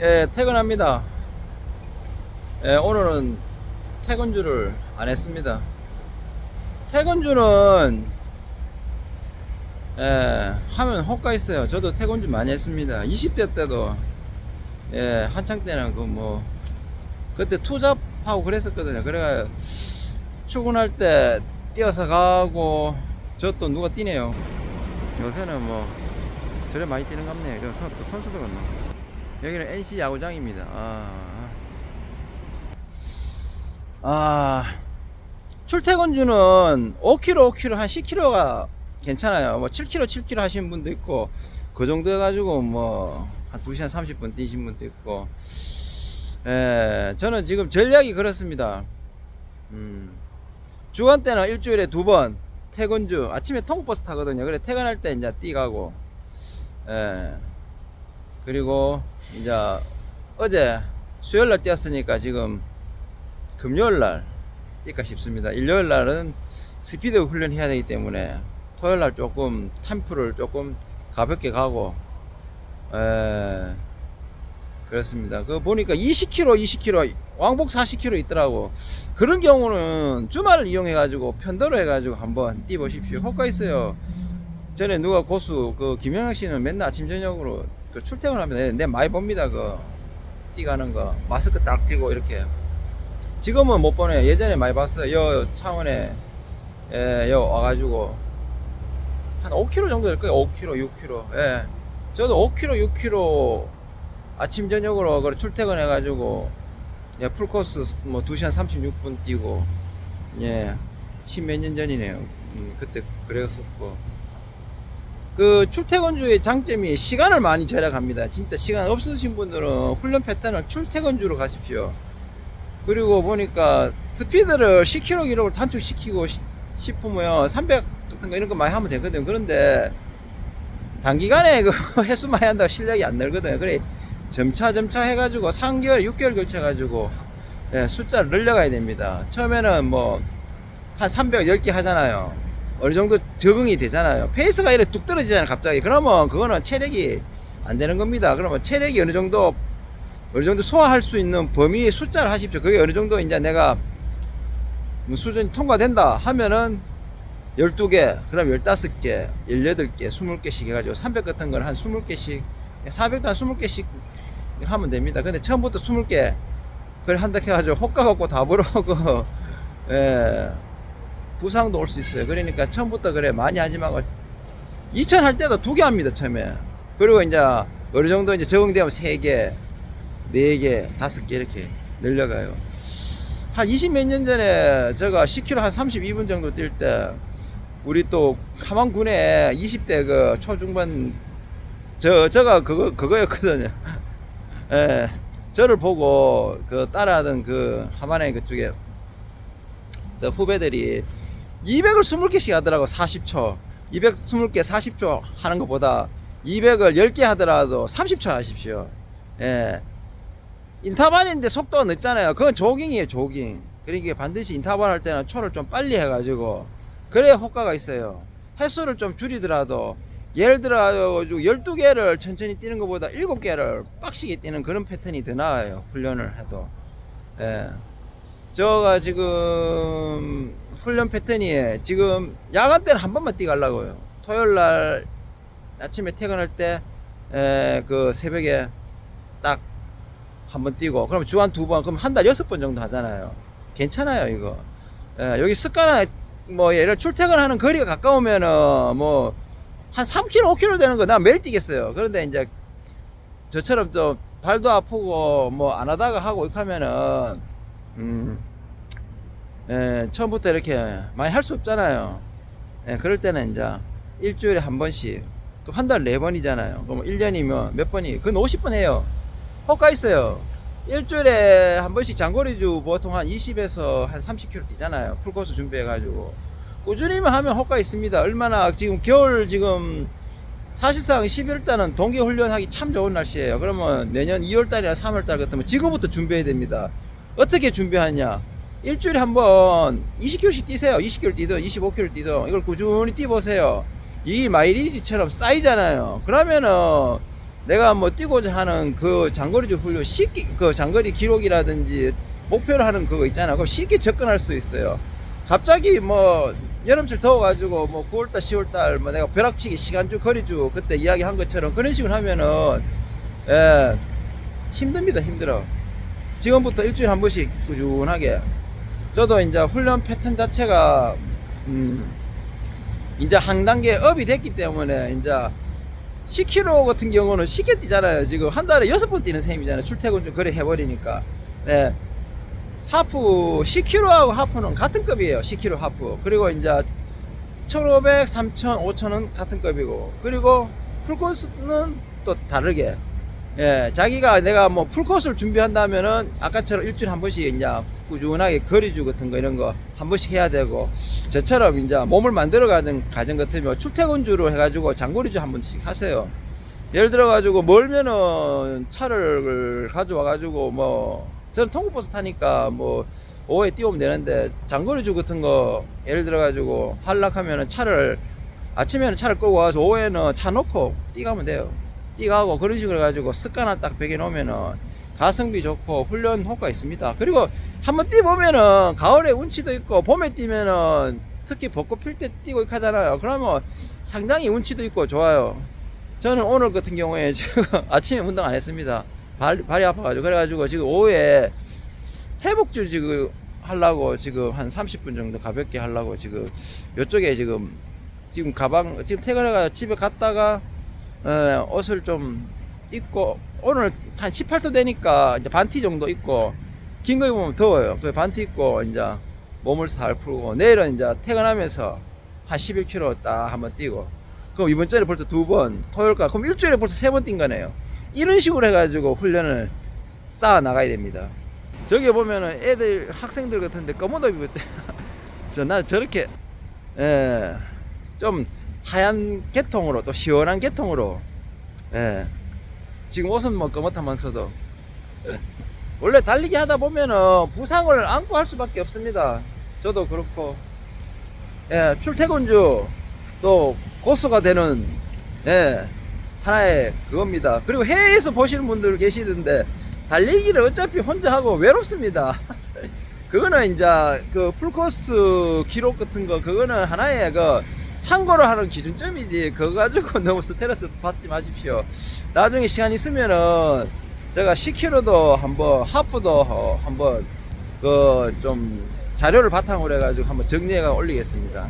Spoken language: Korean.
예, 퇴근합니다. 예, 오늘은 퇴근주를 안 했습니다. 퇴근주는 예, 하면 호가 있어요. 저도 퇴근주 많이 했습니다. 20대 때도 예, 한창 때는 그 뭐 그때 투잡하고 그랬었거든요. 그래가 출근할 때 뛰어서 가고 저 또 누가 뛰네요. 요새는 뭐 저래 많이 뛰는 것 같네. 그 선- 또 선수들 같나? 여기는 NC 야구장입니다. 아, 아 출퇴근주는 5km, 5km 한 10km가 괜찮아요. 뭐 7km, 7km 하시는 분도 있고 그 정도 해가지고 뭐 한 2시간 30분 뛰신 분도 있고 예, 저는 지금 전략이 그렇습니다. 음, 주간 때는 일주일에 두 번 퇴근주 아침에 통버스 타거든요. 그래 퇴근할 때 이제 뛰가고 예. 그리고 이제 어제 수요일 날 뛰었으니까 지금 금요일 날 뛸까 싶습니다. 일요일 날은 스피드 훈련 해야 되기 때문에 토요일 날 조금 템프를 조금 가볍게 가고 에 그렇습니다. 그 보니까 20km, 20km 왕복 40km 있더라고. 그런 경우는 주말을 이용해 가지고 편도로 해 가지고 한번 뛰 보십시오. 효과 있어요. 전에 누가 고수 그 김영학 씨는 맨날 아침 저녁으로 그 출퇴근하면 내 많이 봅니다. 그 뛰가는 거 마스크 딱 쥐고 이렇게. 지금은 못 보네. 예전에 많이 봤어요. 여 창원에 예, 여 와가지고 한 5km 정도 될 거예요. 5km, 6km. 예. 저도 5km, 6km 아침 저녁으로 그 출퇴근 해가지고 예, 풀코스 뭐 2시간 36분 뛰고 예, 십몇 년 전이네요. 음, 그때 그랬었고. 그 출퇴근주의 장점이 시간을 많이 절약합니다. 진짜 시간 없으신 분들은 훈련 패턴을 출퇴근주로 가십시오. 그리고 보니까 스피드를 10km 기록을 단축시키고 시- 싶으면 300 같은 거 이런 거 많이 하면 되거든. 그런데 단기간에 그 횟수 많이 한다고 실력이 안 늘거든요. 그래 점차 점차 해가지고 3개월, 6개월 걸쳐가지고 예, 숫자를 늘려가야 됩니다. 처음에는 뭐 한 310개 하잖아요. 어느 정도 적응이 되잖아요. 페이스가 이렇게 뚝 떨어지잖아요, 갑자기. 그러면 그거는 체력이 안 되는 겁니다. 그러면 체력이 어느 정도 어느 정도 소화할 수 있는 범위의 숫자를 하십시오. 그게 어느 정도 이제 내가 뭐 수준이 통과된다 하면은 12개, 그럼 15개, 18개, 20개씩 해가지고 300 같은 걸 한 20개씩, 400도 한 20개씩 하면 됩니다. 근데 처음부터 20개, 그걸 한다 해가지고 호가가 없고 다 벌어고, 예, 부상도 올 수 있어요. 그러니까 처음부터 그래, 많이 하지 말고, 2000할 때도 두 개 합니다, 처음에. 그리고 이제 어느 정도 이제 적응되면 3개, 4개, 5개 이렇게 늘려가요. 한 20 몇 년 전에 제가 10km 한 32분 정도 뛸 때, 우리 또 함안군에 20대 그 초중반 저 저가 그거 그거였거든요. 예. 저를 보고 그 따라하던 그 함안의 그쪽에 그 후배들이 200을 20개씩 하더라고 40초. 200 20개 40초 하는 것보다 200을 10개 하더라도 30초 하십시오. 예. 인터벌인데 속도가 늦잖아요. 그건 조깅이에요, 조깅. 그러니까 반드시 인터벌 할 때는 초를 좀 빨리 해가지고 그래야 효과가 있어요. 횟수를 좀 줄이더라도 예를 들어 12개를 천천히 뛰는 것보다 7개를 빡시게 뛰는 그런 패턴이 더 나아요. 훈련을 해도. 예. 저가 지금 훈련 패턴이 지금 야간 때는 한 번만 뛰가려고요. 토요일 날 아침에 퇴근할 때, 에, 그 새벽에 딱 한 번 뛰고, 그럼 주한 두 번, 그럼 한 달 여섯 번 정도 하잖아요. 괜찮아요, 이거. 예, 여기 습관, 뭐, 예를 출퇴근하는 거리가 가까우면은, 뭐, 한 3km, 5km 되는 거 나 매일 뛰겠어요. 그런데 이제 저처럼 또 발도 아프고, 뭐, 안 하다가 하고 이렇게 하면은, 음, 예, 처음부터 이렇게 많이 할 수 없잖아요. 예, 그럴 때는 이제 일주일에 한 번씩, 한 달 네 번이잖아요. 그럼 1년이면 몇 번이, 그건 50번 해요. 효과 있어요. 일주일에 한 번씩 장거리주 보통 한 20에서 한 30km 뛰잖아요. 풀코스 준비해가지고. 꾸준히만 하면 효과 있습니다. 얼마나 지금 겨울 지금 사실상 11월달은 동계 훈련하기 참 좋은 날씨예요. 그러면 내년 2월달이나 3월달 같으면 지금부터 준비해야 됩니다. 어떻게 준비하냐? 일주일에 한 번 20km씩 뛰세요. 20km 뛰든 25km 뛰든 이걸 꾸준히 뛰보세요. 이 마일리지처럼 쌓이잖아요. 그러면은 내가 뭐 뛰고자 하는 그 장거리 훈련 쉽게 그 장거리 기록이라든지 목표로 하는 그거 있잖아. 그럼 쉽게 접근할 수 있어요. 갑자기 뭐 여름철 더워가지고 뭐 9월달 10월달 뭐 내가 벼락치기 시간주 거리주 그때 이야기한 것처럼 그런 식으로 하면은 예 힘듭니다 힘들어. 지금부터 일주일에 한 번씩 꾸준하게 저도 이제 훈련 패턴 자체가 음 이제 한 단계 업이 됐기 때문에 이제 10km 같은 경우는 쉽게 뛰잖아요. 지금 한 달에 여섯 번 뛰는 셈이잖아요. 출퇴근 좀 그래 해버리니까. 예. 하프 10km하고 하프는 같은 급이에요. 10km 하프. 그리고 이제 1,500, 3,000, 5,000은 같은 급이고. 그리고 풀코스는 또 다르게. 예, 자기가 내가 뭐 풀코스를 준비한다면은 아까처럼 일주일에 한 번씩 이제 꾸준하게 거리주 같은 거 이런 거 한 번씩 해야 되고 저처럼 이제 몸을 만들어 가는 과정 같으면 출퇴근주로 해가지고 장거리주 한 번씩 하세요. 예를 들어 가지고 멀면은 차를 가져와 가지고 뭐 저는 통구버스 타니까 뭐 오후에 뛰어오면 되는데 장거리주 같은 거 예를 들어 가지고 한락하면은 차를 아침에는 차를 끌고 와서 오후에는 차 놓고 뛰가면 돼요. 뛰가고 그런 식으로 해가지고 습관 하나 딱 배겨 놓으면은 가성비 좋고 훈련 효과 있습니다. 그리고 한번 뛰보면은 가을에 운치도 있고 봄에 뛰면은 특히 벚꽃 필 때 뛰고 하잖아요. 그러면 상당히 운치도 있고 좋아요. 저는 오늘 같은 경우에 지금 아침에 운동 안 했습니다. 발, 발이 아파가지고 그래가지고 지금 오후에 회복주 지금 하려고 지금 한 30분 정도 가볍게 하려고 지금 이쪽에 지금 지금 가방 지금 퇴근해가 집에 갔다가 어, 옷을 좀 입고 오늘 한 18도 되니까 이제 반티 정도 입고 긴 거 입으면 더워요. 그 반티 입고 이제 몸을 살 풀고 내일은 이제 퇴근하면서 한 11km 딱 한번 뛰고 그럼 이번 주에 벌써 두 번 토요일까 그럼 일주일에 벌써 세 번 뛴 거네요. 이런 식으로 해가지고 훈련을 쌓아 나가야 됩니다. 저기 보면은 애들 학생들 같은데 검은 옷 입었지. 저 나는 저렇게 예, 좀 하얀 계통으로 또 시원한 계통으로 예. 지금 옷은 뭐 검었다면서도 예. 원래 달리기 하다 보면은 부상을 안고 할 수밖에 없습니다. 저도 그렇고 예, 출퇴근주 또 고수가 되는 예, 하나의 그겁니다. 그리고 해외에서 보시는 분들 계시던데 달리기를 어차피 혼자 하고 외롭습니다. 그거는 이제 그 풀코스 기록 같은 거 그거는 하나의 그 참고로 하는 기준점이지 그거 가지고 너무 스트레스 받지 마십시오. 나중에 시간 있으면은 제가 10km도 한번 하프도 어, 한번 그 좀 자료를 바탕으로 해가지고 한번 정리해가 올리겠습니다.